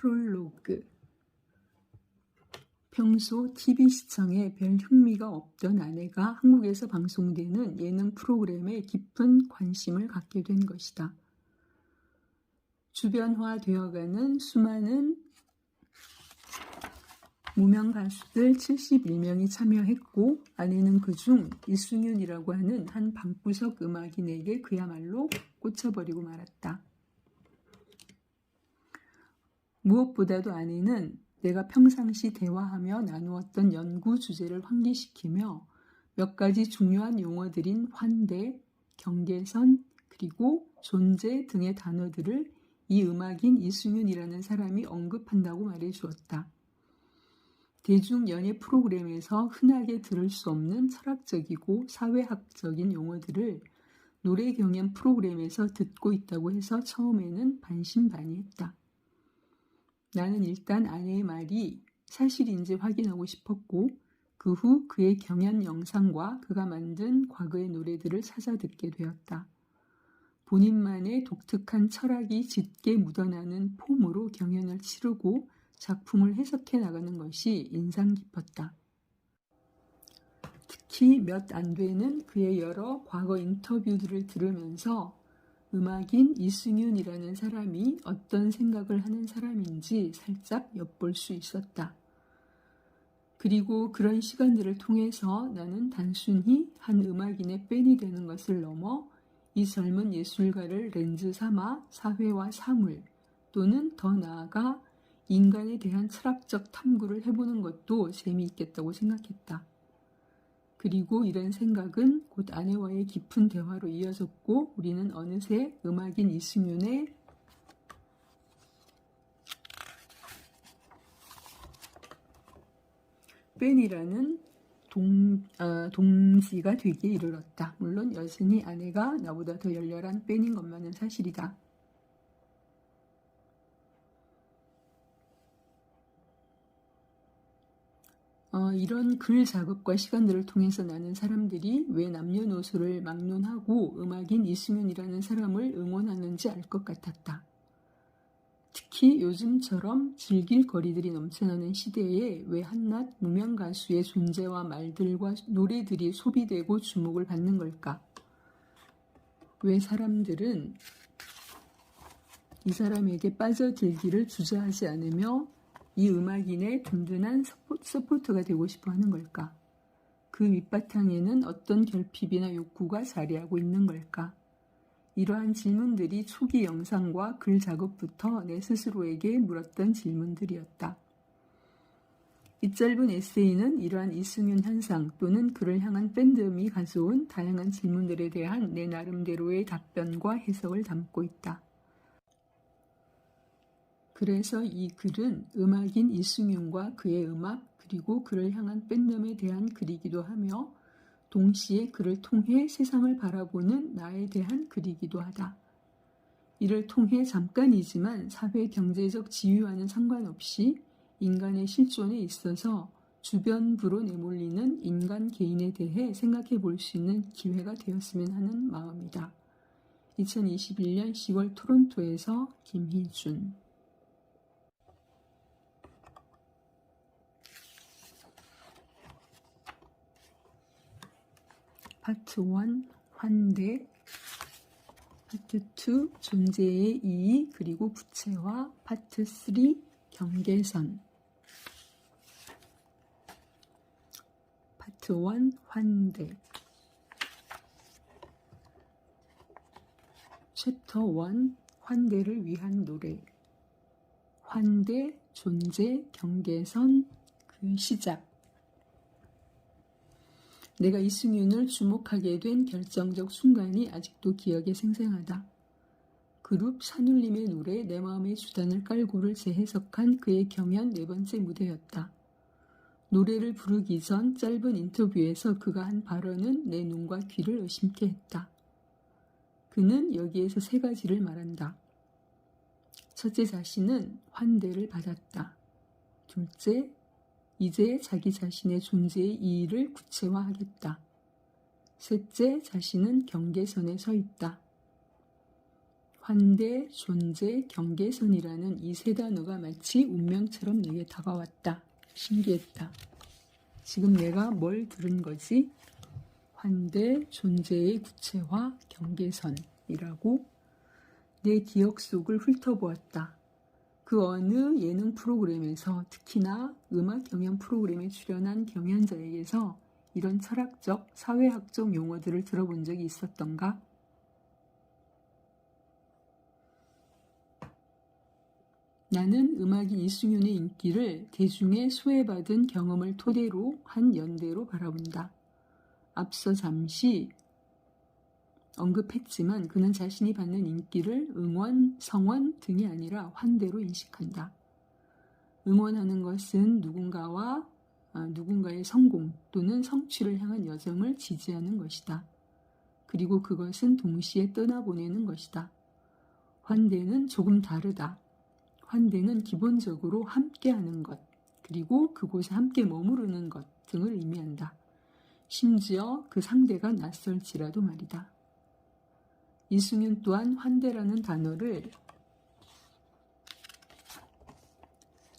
프롤로그 평소 TV 시청에 별 흥미가 없던 아내가 한국에서 방송되는 예능 프로그램에 깊은 관심을 갖게 된 것이다. 주변화되어가는 수많은 무명 가수들 71명이 참여했고 아내는 그중 이승윤이라고 하는 한 방구석 음악인에게 그야말로 꽂혀버리고 말았다. 무엇보다도 아내는 내가 평상시 대화하며 나누었던 연구 주제를 환기시키며 몇 가지 중요한 용어들인 환대, 경계선, 그리고 존재 등의 단어들을 이 음악인 이승윤이라는 사람이 언급한다고 말해 주었다. 대중 연예 프로그램에서 흔하게 들을 수 없는 철학적이고 사회학적인 용어들을 노래 경연 프로그램에서 듣고 있다고 해서 처음에는 반신반의했다. 나는 일단 아내의 말이 사실인지 확인하고 싶었고 그 후 그의 경연 영상과 그가 만든 과거의 노래들을 찾아 듣게 되었다. 본인만의 독특한 철학이 짙게 묻어나는 폼으로 경연을 치르고 작품을 해석해 나가는 것이 인상 깊었다. 특히 몇 안 되는 그의 여러 과거 인터뷰들을 들으면서 음악인 이승윤이라는 사람이 어떤 생각을 하는 사람인지 살짝 엿볼 수 있었다. 그리고 그런 시간들을 통해서 나는 단순히 한 음악인의 팬이 되는 것을 넘어 이 젊은 예술가를 렌즈 삼아 사회와 사물 또는 더 나아가 인간에 대한 철학적 탐구를 해보는 것도 재미있겠다고 생각했다. 그리고 이런 생각은 곧 아내와의 깊은 대화로 이어졌고 우리는 어느새 음악인 이승윤의 팬이라는 동, 어, 동지가 되기에 이르렀다. 물론 여전히 아내가 나보다 더 열렬한 팬인 것만은 사실이다. 어, 이런 글 작업과 시간들을 통해서 나는 사람들이 왜 남녀노소를 막론하고 음악인 이승윤이라는 사람을 응원하는지 알 것 같았다. 특히 요즘처럼 즐길 거리들이 넘쳐나는 시대에 왜 한낱 무명 가수의 존재와 말들과 노래들이 소비되고 주목을 받는 걸까? 왜 사람들은 이 사람에게 빠져들기를 주저하지 않으며 이 음악인의 든든한 서포트가 되고 싶어 하는 걸까? 그 밑바탕에는 어떤 결핍이나 욕구가 자리하고 있는 걸까? 이러한 질문들이 초기 영상과 글 작업부터 내 스스로에게 물었던 질문들이었다. 이 짧은 에세이는 이러한 이승윤 현상 또는 그를 향한 팬덤이 가져온 다양한 질문들에 대한 내 나름대로의 답변과 해석을 담고 있다. 그래서 이 글은 음악인 이승윤과 그의 음악 그리고 그를 향한 팬덤에 대한 글이기도 하며 동시에 그를 통해 세상을 바라보는 나에 대한 글이기도 하다. 이를 통해 잠깐이지만 사회 경제적 지위와는 상관없이 인간의 실존에 있어서 주변부로 내몰리는 인간 개인에 대해 생각해 볼 수 있는 기회가 되었으면 하는 마음이다. 2021년 10월 토론토에서 김희준 파트 1 환대. 파트 2 존재의 이의 그리고 부채화 파트 3 경계선. 파트 1 환대. 챕터 1 환대를 위한 노래. 환대 존재 경계선 그 시작 내가 이승윤을 주목하게 된 결정적 순간이 아직도 기억에 생생하다. 그룹 산울림의 노래 내 마음의 주단을 깔고를 재해석한 그의 경연 네 번째 무대였다. 노래를 부르기 전 짧은 인터뷰에서 그가 한 발언은 내 눈과 귀를 의심케 했다. 그는 여기에서 세 가지를 말한다. 첫째 자신은 환대를 받았다. 둘째, 이제 자기 자신의 존재의 이의를 구체화하겠다. 셋째, 자신은 경계선에 서 있다. 환대, 존재, 경계선이라는 이 세 단어가 마치 운명처럼 내게 다가왔다. 신기했다. 지금 내가 뭘 들은 거지? 환대, 존재의 구체화, 경계선이라고 내 기억 속을 훑어보았다. 그 어느 예능 프로그램에서 특히나 음악 경연 프로그램에 출연한 경연자에게서 이런 철학적, 사회학적 용어들을 들어본 적이 있었던가? 나는 음악인 이승윤의 인기를 대중의 소외받은 경험을 토대로 한 연대로 바라본다. 앞서 잠시 언급했지만 그는 자신이 받는 인기를 응원, 성원 등이 아니라 환대로 인식한다. 응원하는 것은 누군가와 아, 누군가의 성공 또는 성취를 향한 여정을 지지하는 것이다. 그리고 그것은 동시에 떠나보내는 것이다. 환대는 조금 다르다. 환대는 기본적으로 함께하는 것, 그리고 그곳에 함께 머무르는 것 등을 의미한다. 심지어 그 상대가 낯설지라도 말이다. 이승윤 또한 환대라는 단어를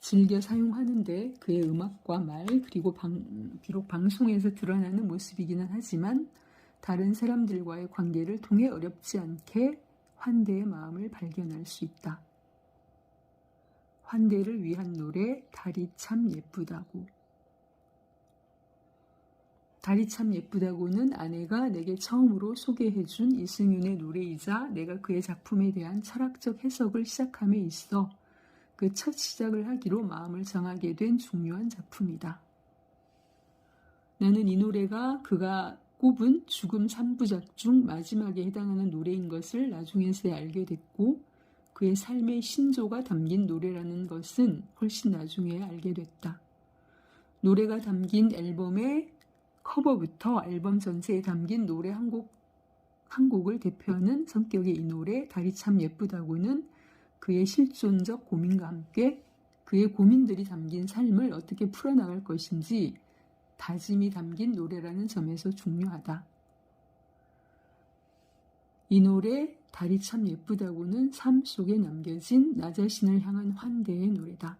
즐겨 사용하는데 그의 음악과 말 그리고 방, 비록 방송에서 드러나는 모습이기는 하지만 다른 사람들과의 관계를 통해 어렵지 않게 환대의 마음을 발견할 수 있다. 환대를 위한 노래 달이 참 예쁘다고. 달이 참 예쁘다고는 아내가 내게 처음으로 소개해준 이승윤의 노래이자 내가 그의 작품에 대한 철학적 해석을 시작함에 있어 그 첫 시작을 하기로 마음을 정하게 된 중요한 작품이다. 나는 이 노래가 그가 꼽은 죽음 3부작 중 마지막에 해당하는 노래인 것을 나중에서야 알게 됐고 그의 삶의 신조가 담긴 노래라는 것은 훨씬 나중에 알게 됐다. 노래가 담긴 앨범의 커버부터 앨범 전체에 담긴 노래 한 곡, 한 곡을 대표하는 성격의 이 노래, 달이 참 예쁘다고는 그의 실존적 고민과 함께 그의 고민들이 담긴 삶을 어떻게 풀어나갈 것인지 다짐이 담긴 노래라는 점에서 중요하다. 이 노래 달이 참 예쁘다고는 삶 속에 남겨진 나 자신을 향한 환대의 노래다.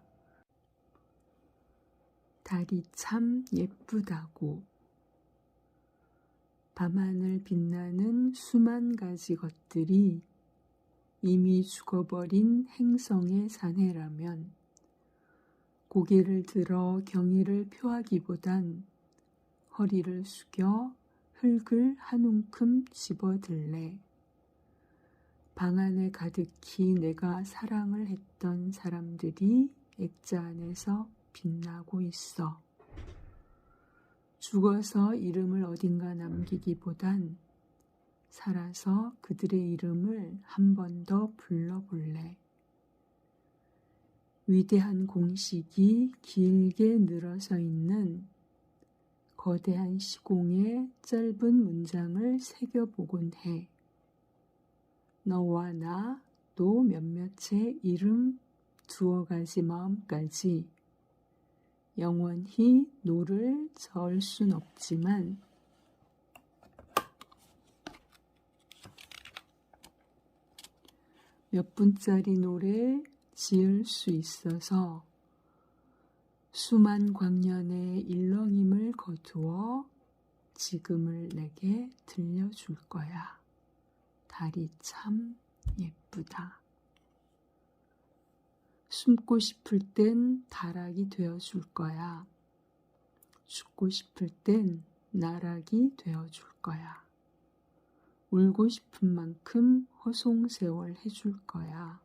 달이 참 예쁘다고 밤하늘 빛나는 수만 가지 것들이 이미 죽어버린 행성의 사내라면 고개를 들어 경의를 표하기보단 허리를 숙여 흙을 한 움큼 집어들래. 방 안에 가득히 내가 사랑을 했던 사람들이 액자 안에서 빛나고 있어. 죽어서 이름을 어딘가 남기기보단 살아서 그들의 이름을 한 번 더 불러볼래. 위대한 공식이 길게 늘어서 있는 거대한 시공의 짧은 문장을 새겨보곤 해. 너와 나 또 몇몇의 이름 두어 가지 마음까지 영원히 노를 저을 순 없지만 몇 분짜리 노래 지을 수 있어서 수만 광년의 일렁임을 거두어 지금을 내게 들려줄 거야. 달이 참 예쁘다. 숨고 싶을 땐 다락이 되어줄 거야. 죽고 싶을 땐 나락이 되어줄 거야. 울고 싶은 만큼 허송세월 해줄 거야.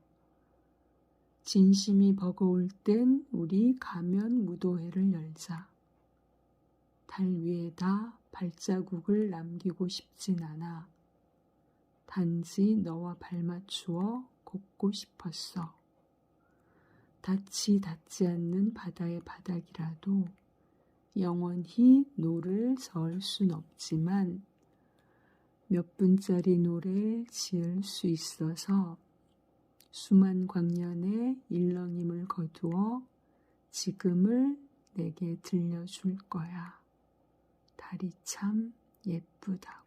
진심이 버거울 땐 우리 가면 무도회를 열자. 달 위에다 발자국을 남기고 싶진 않아. 단지 너와 발맞추어 걷고 싶었어. 닿지 닿지 않는 바다의 바닥이라도 영원히 노를 저을 순 없지만 몇 분짜리 노래를 지을 수 있어서 수만 광년의 일렁임을 거두어 지금을 내게 들려줄 거야. 달이 참 예쁘다고.